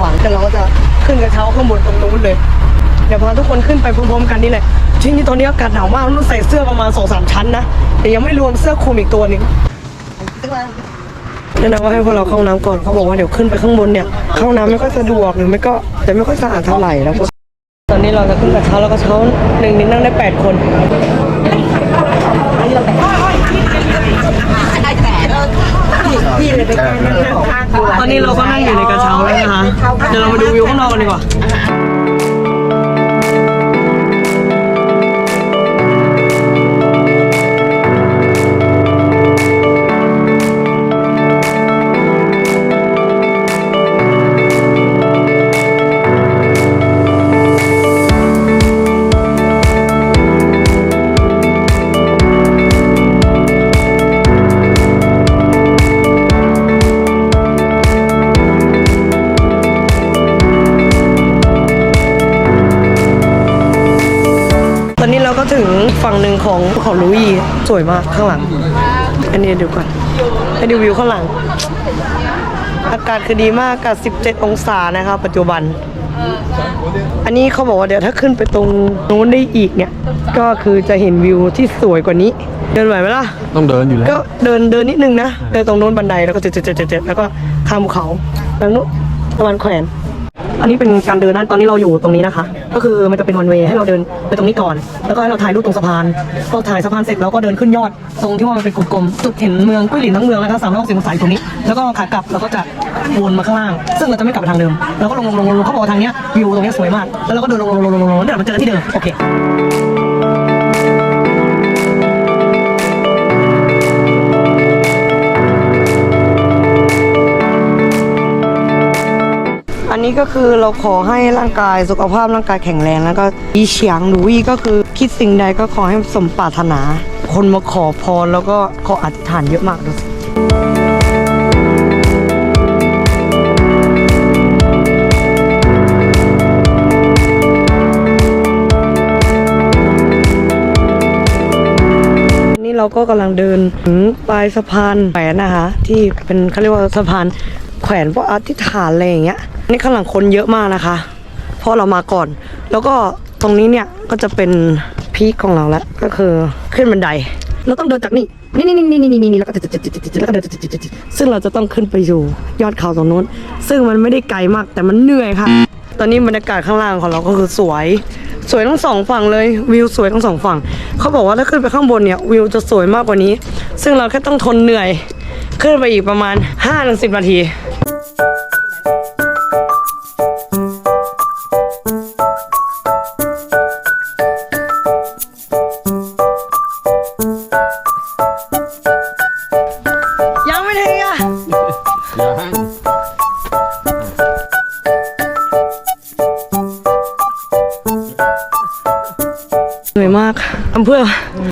หวังแต่เราก็จะขึ้นกระเช้าข้างบนตรงนู้นเลย เดี๋ยวพาทุกคนขึ้นไปพร้อมๆกันนี่แหละ ที่นี่ตอนนี้อากาศหนาวมากต้องใส่เสื้อประมาณสองสามชั้นนะแต่ยังไม่รวมเสื้อคลุมอีกตัวหนึ่งแนะนำว่าให้พวกเราเข้าน้ำก่อนเขาบอกว่าเดี๋ยวขึ้นไปข้างบนเนี่ยเข้าน้ำไม่ค่อยสะดวกหรือไม่ก็จะไม่ค่อยสะอาดเท่าไหร่แล้วก็ตอนนี้เราจะขึ้นกระเช้าแล้วกระเช้าหนึ่งนี้นั่งได้แปดคน ตอนนี้เราก็นั่งอยู่ในกระเช้าแล้วนะคะ เดี๋ยวเรามาดูวิวข้างนอกกันดีกว่า ของภูเขาลุยสวยมากข้างหลัง อันนี้ดูก่อนให้ดูวิวข้างหลัง อากาศคือดีมากอากาศ 17 องศานะคะปัจจุบัน อันนี้เขาบอกว่าเดี๋ยวถ้าขึ้นไปตรงนู้นได้อีกเนี่ย ก็คือจะเห็นวิวที่สวยกว่านี้ เดินไหวไหมล่ะ ต้องเดินอยู่แล้วก็เดินเดินนิดนึงนะ เดินตรงโน้นบันไดแล้วก็เจ็ดเจ็ดเจ็ดเจ็ดแล้วก็ข้ามภูเขาแล้วนู้นประมาณแขวน อันนี้เป็นการเดินนะตอนนี้เราอยู่ตรงนี้นะคะ ก็คือมันจะเป็นวันเวย์ให้เราเดินไปตรงนี้ก่อน แล้วก็ให้เราถ่ายรูปตรงสะพานพอถ่ายสะพานเสร็จเราก็เดินขึ้นยอด ตรงที่ว่ามันเป็นกลมๆจุดเห็นเมืองกุ้ยหลินทั้งเมืองนะคะสามร้อยหกสิบองศาอยู่ตรงนี้ แล้วก็ขากลับเราก็จะวนมาข้างล่าง ซึ่งเราจะไม่กลับไปทางเดิมเราก็ลงลงลงลงเขาบอกว่าทางเนี้ยวิวตรงเนี้ยสวยมาก แล้วเราก็เดินลงลงลงลงลงลงเดี๋ยวมันเจอที่เดิมโอเค อันนี้ก็คือเราขอให้ร่างกายสุขภาพร่างกายแข็งแรงแล้วก็อีเฉียงหนูวีก็คือคิดสิ่งใดก็ขอให้สมปรารถนา คนมาขอพรแล้วก็ขออธิษฐานเยอะมากดูสิอันนี้เราก็กำลังเดินถึงปลายสะพานแขวนนะคะ ที่เป็นเขาเรียกว่าสะพานแขวนเพราะอธิษฐานอะไรอย่างเงี้ย นี่ข้างหลังคนเยอะมากนะคะ เพราะเรามาก่อน แล้วก็ตรงนี้เนี่ยก็จะเป็นพีคของเราแล้วก็คือขึ้นบันได เราต้องเดินจากนี่นี่นี่นี่นี่นี่นี่แล้วก็แล้วก็เดินซึ่งเราจะต้องขึ้นไปอยู่ยอดเขาตรงนู้น ซึ่งมันไม่ได้ไกลมากแต่มันเหนื่อยค่ะ ตอนนี้บรรยากาศข้างล่างของเราก็คือสวย สวยทั้งสองฝั่งเลยวิวสวยทั้งสองฝั่งเขาบอกว่าถ้าขึ้นไปข้างบนเนี่ยวิวจะสวยมากกว่านี้ ซึ่งเราแค่ต้องทนเหนื่อย ขึ้นไปอีกประมาณ5-10นาที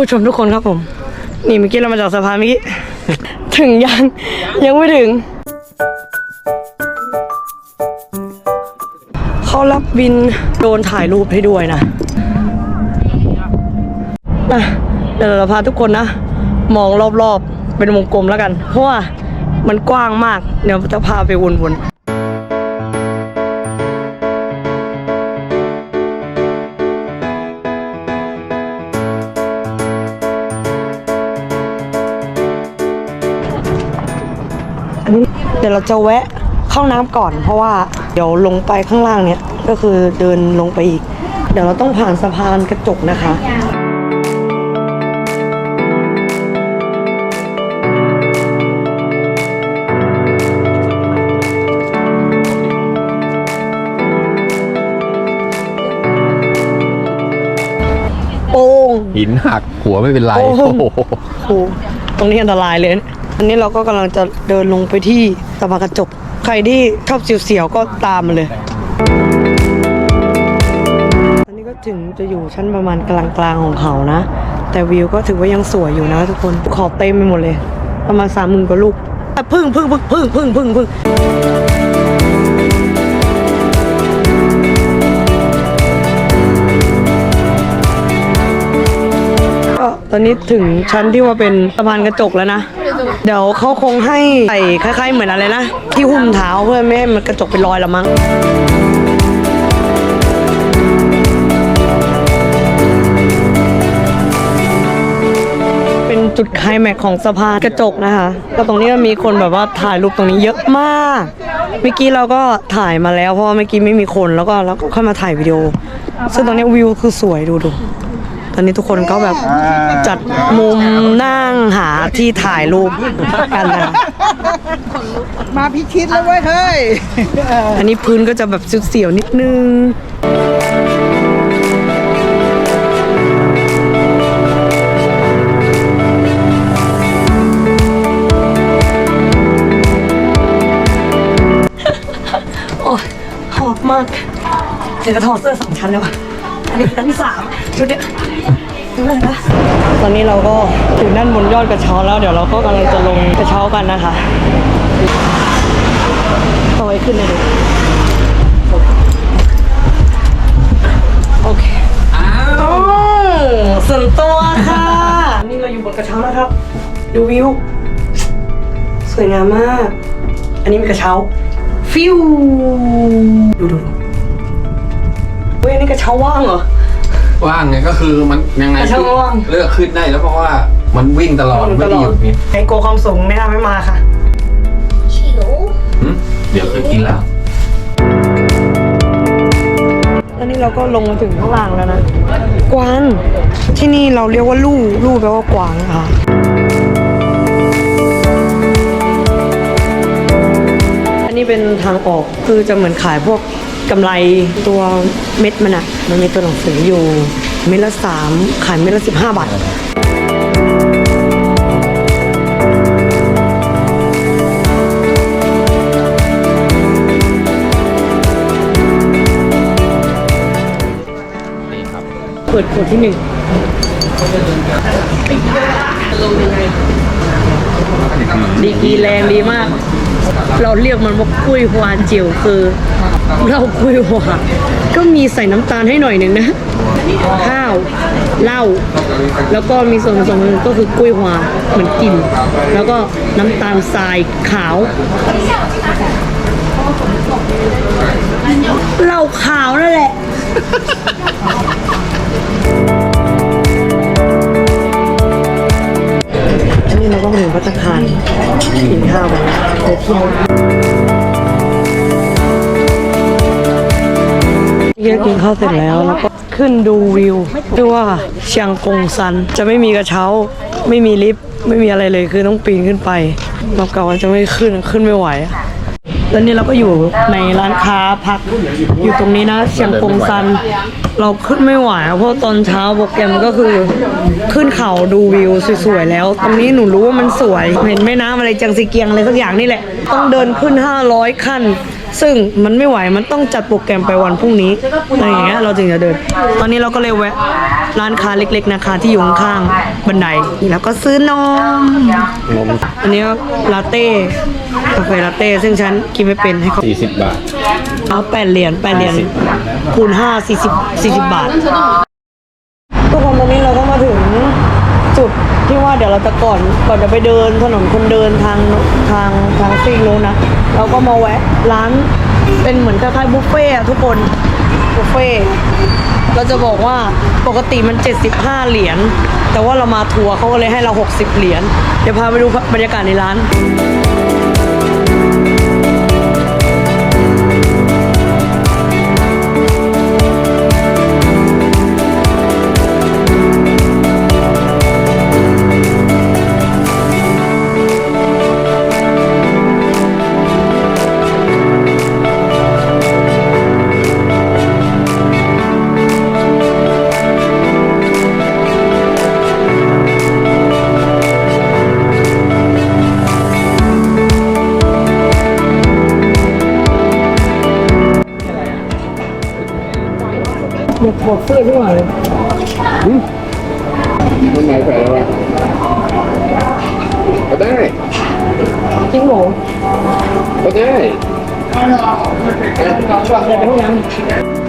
ผู้ชมทุกคนครับผม นี่เมื่อกี้เรามาจากสะพานเมื่อกี้ ถึงยัง ยังไม่ถึง เขารับบินโดนถ่ายรูปให้ด้วยนะอะเดี๋ยวเราพาทุกคนนะ มองรอบๆ เป็นวงกลมแล้วกัน เพราะว่ามันกว้างมาก เดี๋ยวจะพาไปวนๆ เดี๋ยวเราจะแวะเข้าน้ำก่อน เพราะว่าเดี๋ยวลงไปข้างล่างเนี่ยก็คือเดินลงไปอีก เดี๋ยวเราต้องผ่านสะพานกระจกนะคะโป่งหินหักหัวไม่เป็นไร โอ้โอ้โหโหโอ้ตรงนี้อันตรายเลย อันนี้เราก็กำลังจะเดินลงไปที่สะพานกระจก ใครที่ชอบเสียวๆก็ตามมาเลย อันนี้ก็ถึงจะอยู่ชั้นประมาณกลางๆของเขานะ แต่วิวก็ถือว่ายังสวยอยู่นะทุกคนขอบเต็มไปหมดเลย ประมาณสามหมื่นกว่าลูกแต่พึ่งพึ่งพึ่งพึ่งพึ่งพึ่งพึ่งก็ตอนนี้ถึงชั้นที่ว่าเป็นสะพานกระจกแล้วนะ เดี๋ยวเขาคงให้ใส่คล้ายๆ เหมือนอะไรนะ ที่หุ้มเท้าเพื่อไม่ให้มันกระจกเป็นรอยละมั้งเป็นจุดไคลแม็กของสะพานกระจกนะคะ ก็ตรงนี้ก็มีคนแบบว่าถ่ายรูปตรงนี้เยอะมาก เมื่อกี้เราก็ถ่ายมาแล้วเพราะเมื่อกี้ไม่มีคนแล้วก็แล้วก็ค่อยมาถ่ายวิดีโอ ซึ่งตรงนี้วิวคือสวยดูดู อนนี้ทุกคนก็แบบจัดมุมนั่งหาที่ถ่ายรูปกันนะมาพิชิตแล้วเว้ยเฮ้ย อันนี้พื้นก็จะแบบเสียวๆนิดนึงโอ้ยหอบมากเดี๋ยวจะถอดเสื้อสองชั้นเลยวะ อันนี้ชั้นสามชุดเนี้ยดูเลยนะตอนนี้เราก็ถึงด้านบนยอดกระเช้าแล้ว เดี๋ยวเราก็กำลังจะลงกระเช้ากันนะคะต่อยขึ้นเลยดูโอเคอ้าวส่วนตัวค่ะนี่เราอยู่บนกระเช้าแล้วครับ ดูวิว สวยงามมาก อันนี้มีกระเช้า ฟิว เว้ยอันนี่กระเช้าว่างเหรอ ว่างไงก็คือมันยังไงแต่ช่างว่าง เลือกขึ้นได้แล้วเพราะว่ามันวิ่งตลอดไม่ได้หยุดไงไอโกความสูงไม่น่าไม่มาค่ะหึเดี๋ยวเคยกินแล้วตอนนี้เราก็ลงมาถึงข้างล่างแล้วนะ กวางที่นี่เราเรียกว่าลู่ลู่แปลว่ากวางค่ะ อันนี้เป็นทางออกคือจะเหมือนขายพวก กำไรตัวเม็ดมันอะมันมีตัวหนังสืออยู่ เม็ดละสามขายเม็ดละสิบห้าบาทนี่ครับเปิดขวดที่หนึ่งดีกรีแรงดีมาก เราเรียกมันว่ากุ้ยฮวาเจียวคือ เหล้ากุ้ยฮวาก็มีใส่น้ำตาลให้หน่อยหนึ่งนะ ข้าวเหล้าแล้วก็มีส่วนผสมก็คือกุ้ยฮวาเหมือนกิน แล้วก็น้ำตาลทรายขาวเหล้าขาวนั่นแหละนี่เราก็มาถึงพัตคารกินข้าวกันไปเที่ยว เยกินข้าวเสร็จแล้วแล้วก็ขึ้นดูวิวชื่อว่าเชียงกงซันจะไม่มีกระเช้า ไม่มีลิฟต์ไม่มีอะไรเลยคือต้องปีนขึ้นไปรอบเก่าว่าจะไม่ขึ้นขึ้นไม่ไหวอะแล้วนี่เราก็อยู่ในร้านค้าพักอยู่ตรงนี้นะเชียงกงซัน เราขึ้นไม่ไหวเพราะตอนเช้าโปรแกรมก็คือขึ้นเขาดูวิวสวยๆแล้ว ตรงนี้หนูรู้ว่ามันสวย เห็นแม่น้ำอะไรจังซีเกียงอะไรสักอย่างนี่แหละ ต้องเดินขึ้น 500 ขั้น ซึ่งมันไม่ไหวมันต้องจัดโปรแกรมไปวันพรุ่งนี้อะไรอย่างเงี้ยเราถึงจะเดิน ตอนนี้เราก็เลยแวะร้านค้าเล็ก ๆ นะคะที่อยู่ข้างๆบันไดแล้วก็ซื้อนมอันนี้ก็ลาเต้กาแฟลาเต้ซึ่งฉันกินไม่เป็นให้เขา40 บาท เอาแปดเหรียญแปดเหรียญคูณห้าสี่สิบสี่สิบบาททุกคนตอนนี้เราก็มาถึงจุดที่ว่าเดี๋ยวเราจะก่อนก่อนจะไปเดินถนนคนเดินทางทางทางซีกโน้นนะ เราก็มาแวะร้านเป็นเหมือนคล้ายๆบุฟเฟ่อะทุกคนบุฟเฟ่เราจะบอกว่าปกติมัน 75 เหรียญแต่ว่าเรามาทัวร์เขาก็เลยให้เรา 60 เหรียญเดี๋ยวพาไปดูบรรยากาศในร้าน อยากบอกเสื้อพี่หน่อยมันไหนใส่แล้วก็ได้จริงเหรอก็ได้อยากไปห้องน้ำ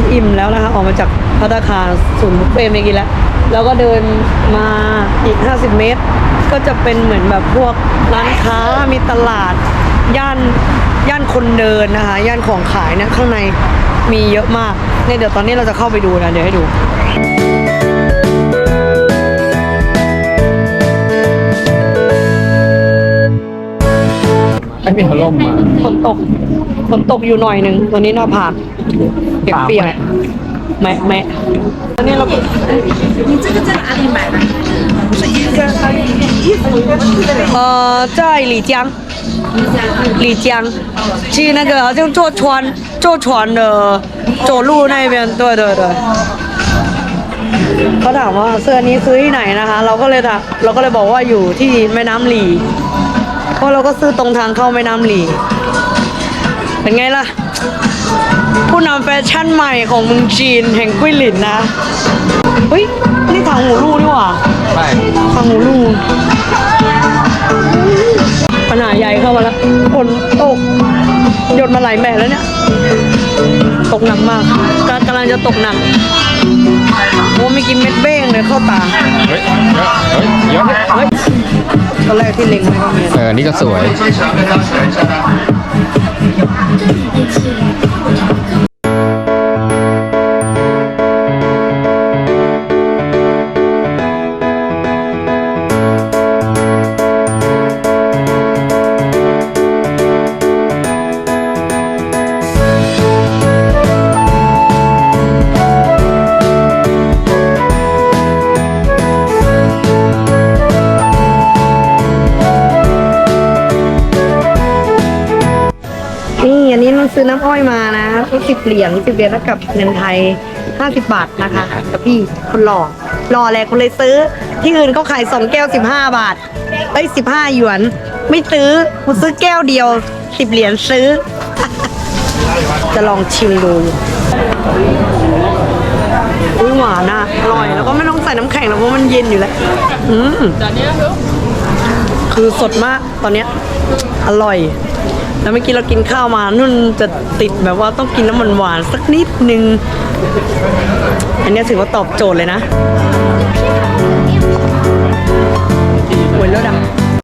นอิ่มแล้วนะคะ ออกมาจากพัตตาคารศูนย์บุฟเฟ่ต์เมื่อกี้แล้ว แล้วก็เดินมาอีก 50 เมตร ก็จะเป็นเหมือนแบบพวกร้านค้ามีตลาด ย่านย่านคนเดินนะคะ ย่านของขายเนี่ยข้างในมีเยอะมากเนี่ยเดี๋ยวตอนนี้เราจะเข้าไปดูนะเดี๋ยวให้ดูไม่มีพัดลมมาฝนตกฝนตกอยู่หน่อยหนึ่งตอนนี้หน้าผาก เปียกเปียกแมะแมะตอนนี้เรา呃，在丽江，丽江，去那个好像坐船，坐船的，走路那边，对对对。เขาถามว่าเสื้อนี้ซื้อที่ไหนนะคะ เราก็เลยถามเราก็เลยบอกว่าอยู่ที่แม่น้ำหลี เพราะเราก็ซื้อตรงทางเข้าแม่น้ำหลี เป็นไงล่ะ ผู้นำแฟชั่นใหม่ของเมืองจีนแห่งกุ้ยหลินนะเฮ้ยนี่ทางหูลู่นี่หว่าใช่ทางหูลู่ปัญหาใหญ่เข้ามาแล้วฝนตกหยดมาหลายแม่แล้วเนี่ย ตกหนักมากกำกำลังจะตกหนักโอ้ไม่กินเม็ดเบ้งเลยเข้าตาเฮ้ยเฮ้ยเยอะเฮ้ยตอนแรกที่เล็งไว้ก็มีเออนี่ก็สวย ซื้อน้ำอ้อยมานะสิบเหรียญสิบเหรียญแล้วกับเงินไทยห้าสิบบาทนะคะกับพี่คนหล่อหล่อแหละคนเลยซื้อ ที่อื่นเขาขายสองแก้วสิบห้าบาทเอ้ยสิบห้าหยวน ไม่ซื้อกูซื้อแก้วเดียวสิบเหรียญซื้อ จะลองชิมดูอุ้ยหวานอะอร่อยแล้วก็ไม่ต้องใส่น้ำแข็งแล้วเพราะมันเย็นอยู่แล้วอืมคือสดมากตอนเนี้ยอร่อย แล้วเมื่อกี้เรากินข้าวมานุ่นจะติดแบบว่าต้องกินน้ำมันหวานสักนิดนึง อันนี้ถือว่าตอบโจทย์เลยนะหวยเลิศอะ